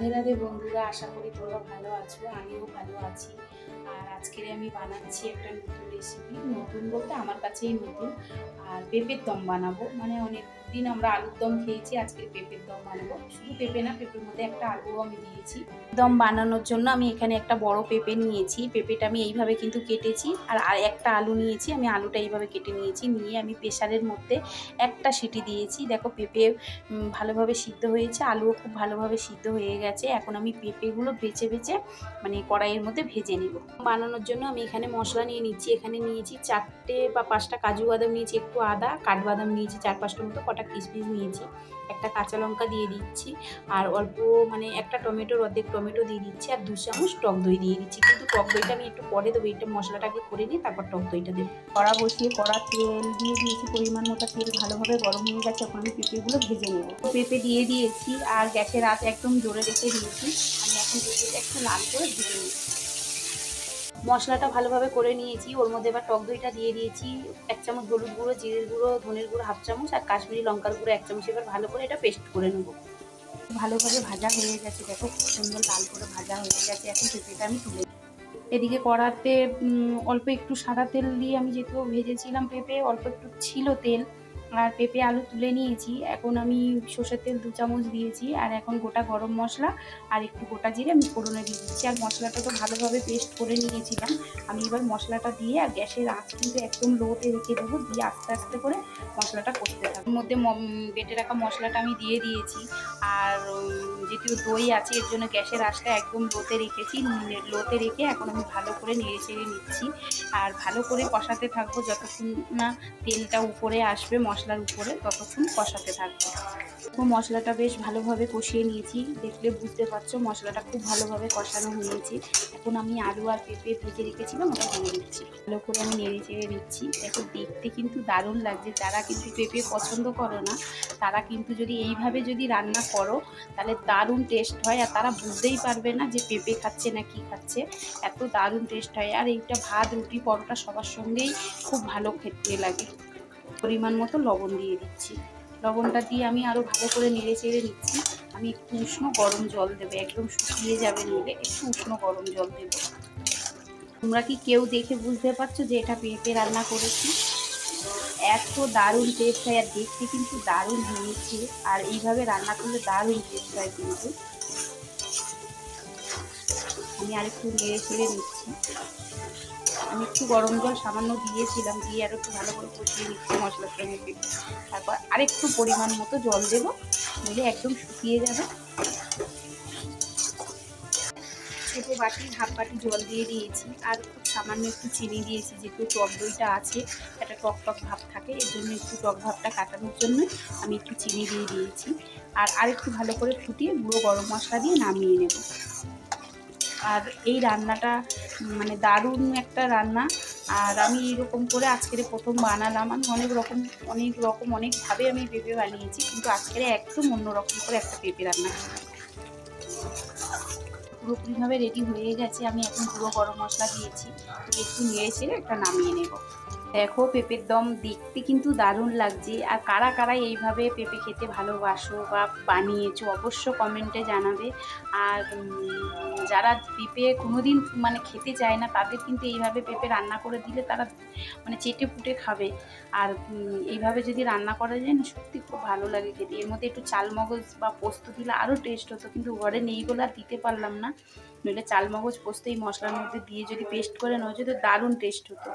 রাধে রাধে বন্ধুরা, আশা করি তোমরা ভালো আছো, আমিও ভালো আছি। আর আজকের আমি বানাচ্ছি একটা নতুন রেসিপি নতুন বলতে আমার কাছেই নতুন। আর পেঁপের দম বানাবো মানে অনেক দিন আমরা আলুর দম খেয়েছি, আজকে পেঁপের দম বানাবো। শুধু পেঁপে না, পেঁপের মধ্যে একটা আলুও আমি দিয়েছি। দম বানানোর জন্য আমি এখানে একটা বড় পেঁপে নিয়েছি। পেঁপেটা আমি এইভাবে কিন্তু কেটেছি, আর আর একটা আলু নিয়েছি, আমি আলুটা এইভাবে কেটে নিয়েছি। নিয়ে আমি প্রেশারের মধ্যে একটা সিটি দিয়েছি। দেখো পেঁপে ভালোভাবে সিদ্ধ হয়েছে, আলুও খুব ভালোভাবে সিদ্ধ হয়ে গেছে। এখন আমি পেঁপেগুলো বেছে বেছে মানে কড়াইয়ের মধ্যে ভেজে নেব। বানানোর জন্য আমি এখানে মশলা নিয়ে নিচ্ছি। এখানে নিয়েছি চারটে বা পাঁচটা কাজু বাদাম নিয়েছি, একটু আদা, কাঠবাদাম নিয়েছি, চার পাঁচটা মতো, কটা কিশমিশ নিয়েছি, একটা কাঁচা লঙ্কা দিয়ে দিচ্ছি, আর অল্প মানে একটা টমেটোর অর্ধেক টমেটো দিয়ে দিচ্ছি, আর দু চামচ টক দই দিয়ে দিচ্ছি। কিন্তু টক দইটা আমি একটু পরে দেবো, এটা মশলাটাকে করে নিয়ে তারপর টক দইটা দেবো। কড়া বসিয়ে কড়া তেল দিয়ে দিয়েছি, পরিমাণ মতো তেল ভালোভাবে গরম হয়ে গেছে, এখন আমি পেঁপেগুলো ভেজে নেব। পেঁপে দিয়ে দিয়েছি, আর গ্যাসের আঁচ একদম জোরে রেখে দিয়েছি, আমি এখন পেঁপেটা একটু লাল করে ভেজে নিচ্ছি। মশলাটা ভালোভাবে করে নিয়েছি। ওর মধ্যে এবার টক দইটা দিয়ে দিয়েছি। এক চামচ হলুদ গুঁড়ো, জিরের গুঁড়ো, ধনের গুঁড়ো হাফ চামচ আর কাশ্মীরি লঙ্কার গুঁড়ো এক চামচ। এবার ভালো করে এটা পেস্ট করে নেব। ভালোভাবে ভাজা হয়ে গেছে। দেখো খুব সুন্দর লাল করে ভাজা হয়ে গেছে। এখন পেঁপেটা আমি তুলে। এদিকে কড়াতে অল্প একটু সাদা তেল দিয়ে আমি যেহেতু ভেজেছিলাম পেঁপে, অল্প একটু ছিল তেল। আর পেঁপে আলু তুলে নিয়েছি। এখন আমি সর্ষের তেল দু চামচ দিয়েছি আর এখন গোটা গরম মশলা আর একটু গোটা জিরে আমি ফোড়নে দিয়ে দিচ্ছি। আর মশলাটা তো ভালোভাবে পেস্ট করে নিয়েছিলাম। আমি এবার মশলাটা দিয়ে আর গ্যাসের আঁচ কিন্তু একদম লোতে রেখে দেবো। দিয়ে আস্তে আস্তে করে মশলাটা করতে থাকব। এর মধ্যে বেটে রাখা মশলাটা আমি দিয়ে দিয়েছি। আর যেহেতু দই আছে, এর জন্য গ্যাসের আঁচটা একদম লোতে রেখেছি। লোতে রেখে এখন আমি ভালো করে নেড়ে চেড়ে নিচ্ছি। আর ভালো করে কষাতে থাকব যতক্ষণ না তেলটা উপরে আসবে মশলার উপরে ততক্ষণ কষাতে থাকব। তো মশলাটা বেশ ভালোভাবে কষিয়ে নিয়েছি। দেখলে বুঝতে পারছ, মশলাটা খুব ভালোভাবে কষানো হয়েছে। এখন আমি আলু আর পেঁপে ভেজে রেখেছিলাম, ওটা ভেঙে দিচ্ছি ভালো করে আমি নেড়ে চেড়ে নিচ্ছি। দেখো, দেখতে কিন্তু দারুণ লাগছে। যারা কিন্তু পেঁপে পছন্দ করো না, তারা কিন্তু যদি এইভাবে যদি রান্না করো, তাহলে দারুণ টেস্ট হয়। আর তারা বুঝতেই পারবে না যে পেঁপে খাচ্ছে না কি খাচ্ছে। এত দারুণ টেস্ট হয়। আর এইটা ভাত, রুটি, পরোটা সবার সঙ্গেই খুব ভালো খেতে লাগে। পরিমাণ মতো লবণ দিয়ে দিচ্ছি। লবণটা দিয়ে আমি আরও ভালো করে নেড়ে চেড়ে নিচ্ছি। আমি একটু উষ্ণ গরম জল দেবে, একদম শুকিয়ে যাবে নিলে একটু উষ্ণ গরম জল দেবো। তোমরা কি কেউ দেখে বুঝতে পারছ যে এটা পেঁপে রান্না করেছি? এত দারুণ টেস্ট হয়, আর দেখতে কিন্তু দারুণ হয়েছে। আর এইভাবে রান্না করলে দারুণ টেস্ট হয় কিন্তু। আমি আর একটু নেড়ে চেড়ে নিচ্ছি। আমি একটু গরম জল সামান্য দিয়েছিলাম, দিয়ে আর একটু ভালো করে কষিয়ে নিচ্ছি মশলার সঙ্গে তারপর আরেকটু পরিমাণ মতো জল দেবো, দিলে একদম শুকিয়ে যাবে। ছোটো বাটি, হাফ বাটি জল দিয়ে দিয়েছি, আর খুব সামান্য একটু চিনি দিয়েছি, যেহেতু টক দইটা আছে, একটা টক টক ভাব থাকে, এর জন্য একটু টক ভাবটা কাটানোর জন্য আমি একটু চিনি দিয়ে দিয়েছি। আর আরেকটু ভালো করে ফুটিয়ে গুঁড়ো গরম মশলা দিয়ে নামিয়ে নেব। আর এই রান্নাটা মানে দারুণ একটা রান্না। আর আমি এরকম করে আজকের প্রথম বানালাম, আমি অনেক রকম অনেক রকম অনেকভাবে আমি পেঁপে বানিয়েছি, কিন্তু আজকের একদম অন্যরকম করে একটা পেঁপে রান্না পুরোপুরিভাবে রেডি হয়ে গেছে, আমি এখন পুরো গরম মশলা দিয়েছি, একটু নিয়ে ছেড়ে একটা নামিয়ে নেব। দেখো পেঁপের দম দেখতে কিন্তু দারুণ লাগছে। আর কারা কারা এইভাবে পেঁপে খেতে ভালোবাসো বা বানিয়েছো অবশ্য কমেন্টে জানাবে। আর যারা পেঁপে কোনোদিন মানে খেতে চায় না, তাদের কিন্তু এইভাবে পেঁপে রান্না করে দিলে তারা মানে চেটে পুটে খাবে। আর এইভাবে যদি রান্না করা যায় না, সত্যি খুব ভালো লাগে খেতে। এর মধ্যে একটু চালমগজ বা পোস্ত দিলে আরও টেস্ট হতো, কিন্তু ঘরে নেই বলে আর দিতে পারলাম না। নইলে চালমগজ, পোস্ত এই মশলার মধ্যে দিয়ে যদি পেস্ট করে নেওয়া যেত দারুণ টেস্ট হতো।